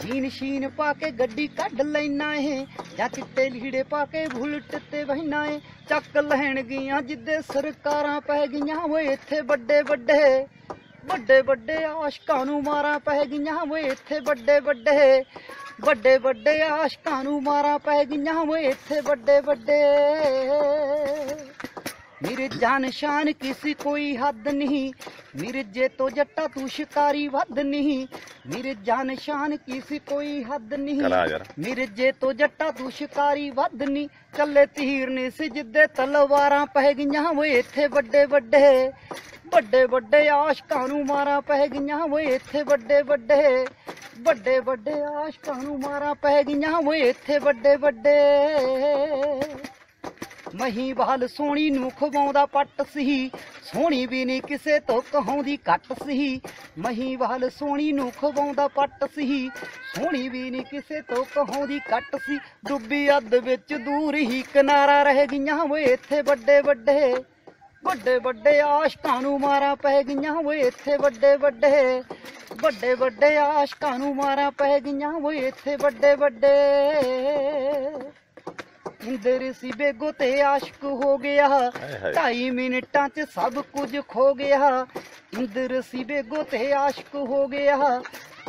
Jean sheen ਪਾ ਕੇ ਗੱਡੀ ਕੱਢ ਲੈਣਾ ਏ। ਜਾਂ ਚਿੱਟੇ ਲੀੜੇ ਪਾ ਕੇ ਬੁਲਟ ਤੇ ਬਹਿਣਾ ਏ। ਚੱਕ ਲੈਣ ਗਈਆਂ ਜਿੱਦੇ ਸਰਕਾਰਾਂ ਪੈ ਗਈਆਂ ਓਏ ਇੱਥੇ ਵੱਡੇ ਵੱਡੇ। ਵੱਡੇ ਵੱਡੇ ਆਸ਼ਕਾਂ ਨੂੰ ਮਾਰਾਂ ਪੈ ਗਈਆਂ ਓਏ ਇੱਥੇ ਵੱਡੇ ਵੱਡੇ। ਵੱਡੇ ਵੱਡੇ ਆਸ਼ਕਾਂ ਨੂੰ ਮਾਰਾਂ ਪੈ ਗਈਆਂ ਓਏ ਇੱਥੇ ਵੱਡੇ ਵੱਡੇ। ਮੇਰੇ ਜਾਨ ਸ਼ਾਨ ਕਿਸੇ ਕੋਈ ਹੱਦ ਨਹੀਂ। ਮਿਰਜੇ ਤੋਂ ਜੱਟਾ ਤੂੰ ਸ਼ਿਕਾਰੀ ਵੱਧ ਨਹੀਂ। ਮੇਰੇ ਜਾਨ ਸ਼ਾਨ ਕਿਸੇ ਕੋਈ ਹੱਦ ਨਹੀਂ। ਮਿਰਜੇ ਤੋਂ ਜੱਟਾ ਤੂੰ ਸ਼ਿਕਾਰੀ ਵੱਧ ਨਹੀਂ। ਕੱਲੇ ਤੀਰ ਨੇ ਸੀ ਜਿੱਦੇ ਤਲਵਾਰਾਂ ਪੈ ਗਈਆਂ ਓਏ ਇੱਥੇ ਵੱਡੇ ਵੱਡੇ। ਵੱਡੇ ਵੱਡੇ ਆਸ਼ਕਾਂ ਨੂੰ ਮਾਰਾਂ ਪੈ ਗਈਆਂ ਓਏ ਇੱਥੇ ਵੱਡੇ ਵੱਡੇ। ਵੱਡੇ ਵੱਡੇ ਆਸ਼ਕਾਂ ਨੂੰ ਮਾਰਾਂ ਪੈ ਗਈਆਂ ਓਏ ਇੱਥੇ ਵੱਡੇ ਵੱਡੇ। ਮਹੀਵਾਲ ਸੋਹਣੀ ਨੂੰ ਖਵਾਉਂਦਾ ਪੱਟ ਸੀ ਸੋਹਣੀ ਵੀ ਨਹੀਂ ਕਿਸੇ ਤੋਂ ਕਹਾਉਂਦੀ ਘੱਟ ਸੀ ਮਹੀਵਾਲ ਸੋਹਣੀ ਨੂੰ ਖਵਾਉਂਦਾ ਪੱਟ ਸੀ ਸੋਹਣੀ ਵੀ ਨਹੀਂ ਕਿਸੇ ਤੋਂ ਕਹਾਉਂਦੀ ਘੱਟ ਸੀ ਡੁੱਬੀ ਅੱਧ ਵਿੱਚ ਦੂਰ ਹੀ ਕਿਨਾਰਾ ਰਹਿ ਗਈਆਂ ਓਏ ਇੱਥੇ ਵੱਡੇ ਵੱਡੇ। ਵੱਡੇ ਵੱਡੇ ਆਸ਼ਕਾਂ ਨੂੰ ਮਾਰਾਂ ਪੈ ਗਈਆਂ ਓਏ ਇੱਥੇ ਵੱਡੇ ਵੱਡੇ। ਵੱਡੇ ਵੱਡੇ ਆਸ਼ਕਾਂ ਨੂੰ ਮਾਰਾਂ ਪੈ ਗਈਆਂ ਓਏ ਇੱਥੇ ਵੱਡੇ ਵੱਡੇ। ਇੰਦਰ ਸੀ ਬੇਗੋ ਤੇ ਆਸ਼ਕ ਹੋ ਗਿਆ। ਢਾਈ ਮਿੰਟਾਂ 'ਚ ਸਭ ਕੁਝ ਖੋ ਗਿਆ। ਇੰਦਰ ਸੀ ਬੇਗੋ ਤੇ ਆਸ਼ਕ ਹੋ ਗਿਆ।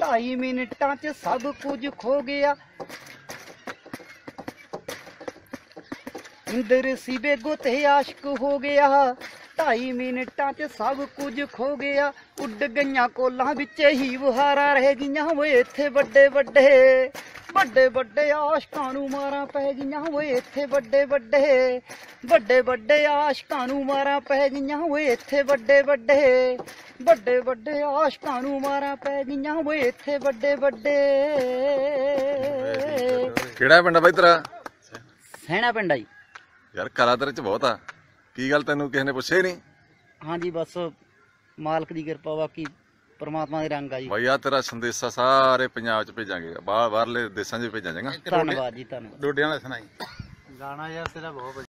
ਢਾਈ ਮਿੰਟਾਂ 'ਚ ਸਭ ਕੁਝ ਖੋ ਗਿਆ। ਇੰਦਰ ਸੀ ਬੇਗੋ ਤੇ ਆਸ਼ਕ ਹੋ ਗਿਆ। ਢਾਈ ਮਿੰਟਾਂ 'ਚ ਸਭ ਕੁਝ ਖੋ ਗਿਆ। ਉੱਡ ਗਈਆਂ ਕੋਲਾਂ ਵਿੱਚ ਹੀ ਬੁਹਾਰਾਂ ਰਹਿ ਗਈਆਂ ਓਏ ਇੱਥੇ ਵੱਡੇ ਵੱਡੇ ਵੱਡੇ ਵੱਡੇ ਆਸ਼ਕਾਂ ਨੂੰ ਮਾਰਾਂ ਪੈ ਗਈਆਂ ਓਏ ਇੱਥੇ ਵੱਡੇ ਵੱਡੇ ਵੱਡੇ ਵੱਡੇ ਆਸ਼ਕਾਂ ਨੂੰ ਮਾਰਾਂ ਪੈ ਗਈਆਂ ਓਏ ਇੱਥੇ ਵੱਡੇ ਵੱਡੇ ਵੱਡੇ ਵੱਡੇ ਆਸ਼ਕਾਂ ਨੂੰ ਮਾਰਾਂ ਪੈ ਗਈਆਂ ਓਏ ਇੱਥੇ ਵੱਡੇ ਵੱਡੇ। ਕਿਹੜਾ ਪਿੰਡ ਆ ਬਾਈ ਤੇਰਾ? ਸੈਣਾ ਪਿੰਡ ਆਈ ਯਾਰ ਕਲਾ ਤੇਰੇ ਚ ਬਹੁਤ ਆ। ਕੀ ਗੱਲ ਤੈਨੂੰ ਕਿਸੇ ਨੇ ਪੁੱਛਿਆ ਹੀ ਨਹੀਂ? ਹਾਂਜੀ ਬਸ ਮਾਲਕ ਦੀ ਕਿਰਪਾ ਬਾਕੀ ਪ੍ਰਮਾਤਮਾ ਦੇ ਰੰਗ ਆ ਜੀ। ਬਾਈ ਆ ਤੇਰਾ ਸੰਦੇਸ਼ਾ ਸਾਰੇ ਪੰਜਾਬ ਚ ਭੇਜਾਂਗੇ। ਬਾਹਰ ਬਾਹਰਲੇ ਦੇਸ਼ਾਂ 'ਚ ਵੀ ਭੇਜਾਂ ਜਾਂਗਾ ਧੰਨਵਾਦ ਜੀ ਧੰਨਵਾਦ। ਡੋਡਿਆਂ ਵਾਲੇ ਸੁਣਾਈ। ਗਾਣਾ ਯਾਰ ਤੇਰਾ ਬਹੁਤ